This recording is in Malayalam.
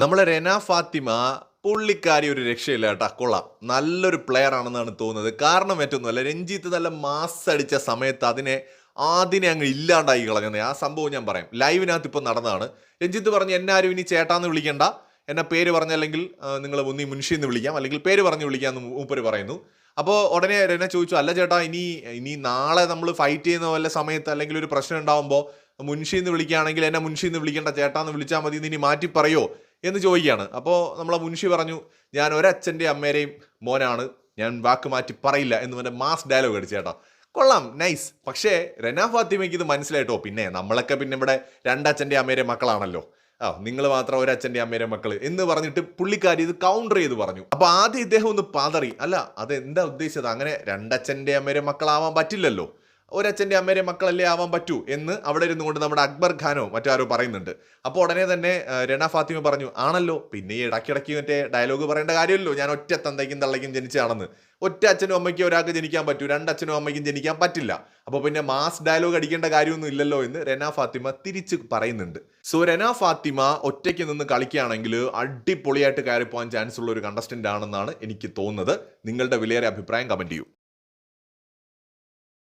നമ്മളെ രന ഫാത്തിമ പുള്ളിക്കാരി ഒരു രക്ഷയില്ല കേട്ടോ. കൊള്ളാം. നല്ലൊരു പ്ലെയർ ആണെന്നാണ് തോന്നുന്നത്. കാരണം മറ്റൊന്നുമല്ല രഞ്ജിത്ത് നല്ല മാസ് അടിച്ച സമയത്ത് അതിനെ ആദ്യം അങ്ങ് ഇല്ലാണ്ടായി കളഞ്ഞത് ആ സംഭവം ഞാൻ പറയാം. ലൈവിനകത്ത് ഇപ്പം നടന്നതാണ്. രഞ്ജിത്ത് പറഞ്ഞു എന്നെ ആരും ഇനി ചേട്ടാന്ന് വിളിക്കണ്ട. എന്നെ പേര് പറഞ്ഞല്ലെങ്കിൽ നിങ്ങൾ ഒന്നി മുൻഷി എന്ന് വിളിക്കാം. അല്ലെങ്കിൽ പേര് പറഞ്ഞ് വിളിക്കാമെന്ന് മൂപ്പര് പറയുന്നു. അപ്പോൾ ഉടനെ രന ചോദിച്ചു അല്ല ചേട്ടാ ഇനി ഇനി നാളെ നമ്മൾ ഫൈറ്റ് ചെയ്യുന്ന വല്ല സമയത്ത് അല്ലെങ്കിൽ ഒരു പ്രശ്നം ഉണ്ടാകുമ്പോൾ മുൻഷി എന്ന് വിളിക്കുകയാണെങ്കിൽ എന്നെ മുൻഷി എന്ന് വിളിക്കേണ്ട. ചേട്ടാന്ന് വിളിച്ചാൽ മതി എന്ന് ഇനി മാറ്റി പറയോ? എന്ന് ചോദിക്കുകയാണ്. അപ്പോൾ നമ്മളെ മുൻഷി പറഞ്ഞു ഞാൻ ഒരച്ഛന്റെ അമ്മേരെയും മോനാണ്. ഞാൻ വാക്ക് മാറ്റി പറയില്ല എന്ന് പറഞ്ഞ മാസ് ഡയലോഗ് അടിച്ചു ചേട്ടാ കൊള്ളാം നൈസ് പക്ഷേ റെന ഫാത്തിമയ്ക്ക് ഇത് മനസ്സിലായിട്ടോ? പിന്നെ നമ്മളൊക്കെ പിന്നെ ഇവിടെ രണ്ടച്ഛന്റെ അമ്മേരെ മക്കളാണല്ലോ. ആ നിങ്ങൾ മാത്രം ഒരച്ഛന്റെ അമ്മേരെ മക്കൾ എന്ന് പറഞ്ഞിട്ട് പുള്ളിക്കാരി ഇത് കൗണ്ടർ ചെയ്ത് പറഞ്ഞു. അപ്പോൾ ആദ്യം ഇദ്ദേഹം ഒന്ന് പതറി. അല്ല അതെന്താ ഉദ്ദേശിച്ചത്? അങ്ങനെ രണ്ടച്ഛന്റെ അമ്മേരെ മക്കളാവാൻ പറ്റില്ലല്ലോ. ഒരച്ഛന്റെ അമ്മേരെ മക്കളല്ലേ ആവാൻ പറ്റൂ എന്ന് അവിടെ ഇരുന്നു കൊണ്ട് നമ്മുടെ അക്ബർ ഖാനോ മറ്റാരോ പറയുന്നുണ്ട്. അപ്പോൾ ഉടനെ തന്നെ രണ ഫാത്തിമ പറഞ്ഞു ആണല്ലോ പിന്നെ ഈ ഇടയ്ക്കിടയ്ക്ക് മറ്റേ ഡയലോഗ് പറയേണ്ട കാര്യമല്ലോ ഞാൻ ഒറ്റ തന്തയ്ക്കും തള്ളയ്ക്കും ജനിച്ചതാണെന്ന്. ഒറ്റ അച്ഛനും അമ്മയ്ക്കും ഒരാൾക്ക് ജനിക്കാൻ പറ്റൂ. രണ്ട് അച്ഛനും അമ്മയ്ക്കും ജനിക്കാൻ പറ്റില്ല. അപ്പോൾ പിന്നെ മാസ് ഡയലോഗ് അടിക്കേണ്ട കാര്യമൊന്നും ഇല്ലല്ലോ എന്ന് റെന ഫാത്തിമ തിരിച്ച് പറയുന്നുണ്ട്. സോ റെന ഫാത്തിമ ഒറ്റയ്ക്ക് നിന്ന് കളിക്കുകയാണെങ്കിൽ അടിപൊളിയായിട്ട് കയറി പോകാൻ ചാൻസ് ഉള്ള ഒരു കണ്ടസ്റ്റന്റ് ആണെന്നാണ് എനിക്ക് തോന്നുന്നത്. നിങ്ങളുടെ വിലയേറെ അഭിപ്രായം കമന്റ് ചെയ്യൂ.